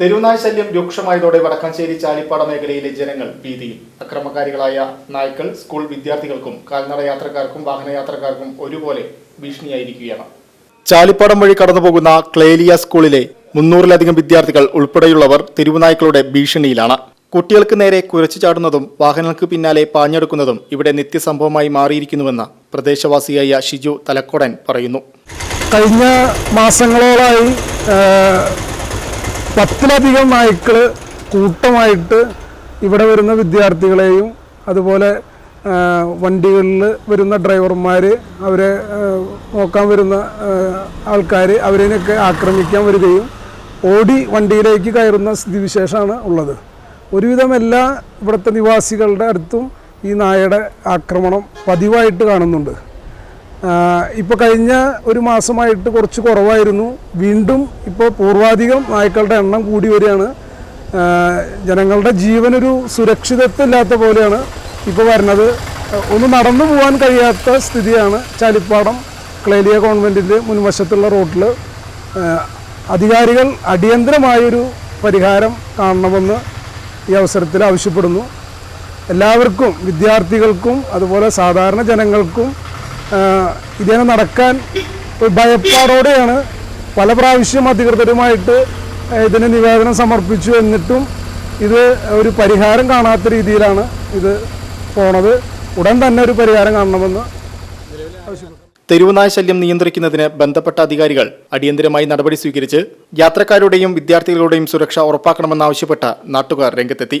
തെരുവുനായ ശല്യം രൂക്ഷമായതോടെ വടക്കാഞ്ചേരി ചാലിപ്പാട മേഖലയിലെ ജനങ്ങൾ ഭീതിയിൽ. അക്രമകാരികളായ നായ്ക്കൾ സ്കൂൾ വിദ്യാർത്ഥികൾക്കും കാൽനട യാത്രക്കാർക്കും വാഹനയാത്രക്കാർക്കും ഒരുപോലെ ഭീഷണിയായിരിക്കുകയാണ്. ചാലിപ്പാടം വഴി കടന്നുപോകുന്ന ക്ലേലിയ സ്കൂളിലെ മുന്നൂറിലധികം വിദ്യാർത്ഥികൾ ഉൾപ്പെടെയുള്ളവർ തെരുവുനായ്ക്കളുടെ ഭീഷണിയിലാണ്. കുട്ടികൾക്ക് നേരെ കുരച്ചു ചാടുന്നതും വാഹനങ്ങൾക്ക് പിന്നാലെ പാഞ്ഞെടുക്കുന്നതും ഇവിടെ നിത്യസംഭവമായി മാറിയിരിക്കുന്നുവെന്ന് പ്രദേശവാസിയായ ഷിജു തലക്കോടൻ പറയുന്നു. കഴിഞ്ഞ മാസങ്ങളോളായി പത്തിലധികം നായ്ക്കൾ കൂട്ടമായിട്ട് ഇവിടെ വരുന്ന വിദ്യാർത്ഥികളെയും അതുപോലെ വണ്ടികളിൽ വരുന്ന ഡ്രൈവർമാർ അവരെ നോക്കാൻ വരുന്ന ആൾക്കാർ അവരെയൊക്കെ ആക്രമിക്കാൻ വരികയും ഓടി വണ്ടിയിലേക്ക് കയറുന്ന സ്ഥിതിവിശേഷമാണ് ഉള്ളത്. ഒരുവിധം എല്ലാ ഇവിടുത്തെ നിവാസികളുടെ അടുത്തും ഈ നായയുടെ ആക്രമണം പതിവായിട്ട് കാണുന്നുണ്ട്. ഇപ്പോൾ കഴിഞ്ഞ ഒരു മാസമായിട്ട് കുറച്ച് കുറവായിരുന്നു. വീണ്ടും ഇപ്പോൾ പൂർവാധികം നായ്ക്കളുടെ എണ്ണം കൂടി വരികയാണ്. ജനങ്ങളുടെ ജീവനൊരു സുരക്ഷിതത്വം ഇല്ലാത്ത പോലെയാണ് ഇപ്പോൾ വരുന്നത്. ഒന്ന് നടന്നു പോകാൻ കഴിയാത്ത സ്ഥിതിയാണ് ചാലിപ്പാടം ക്ലേലിയ കോൺവെന്റിന്റെ മുൻവശത്തുള്ള റോട്ടിൽ അധികാരികൾ അടിയന്തരമായൊരു പരിഹാരം കാണണമെന്ന് ഈ അവസരത്തിൽ ആവശ്യപ്പെടുന്നു. എല്ലാവർക്കും വിദ്യാർത്ഥികൾക്കും അതുപോലെ സാധാരണ ജനങ്ങൾക്കും ഇതിനെ നടക്കാൻ ഭയപ്പാടോടെയാണ് പല പ്രാവശ്യം അധികൃതരുമായിട്ട് ഇതിന് നിവേദനം സമർപ്പിച്ചു എന്നിട്ടും ഇത് ഒരു പരിഹാരം കാണാത്ത രീതിയിലാണ് ഇത് പോണത്. ഉടൻ തന്നെ ഒരു പരിഹാരം കാണണമെന്ന് തെരുവുനായ ശല്യം നിയന്ത്രിക്കുന്നതിന് ബന്ധപ്പെട്ട അധികാരികൾ അടിയന്തരമായി നടപടി സ്വീകരിച്ച് യാത്രക്കാരുടെയും വിദ്യാർത്ഥികളുടെയും സുരക്ഷ ഉറപ്പാക്കണമെന്നാവശ്യപ്പെട്ട നാട്ടുകാർ രംഗത്തെത്തി.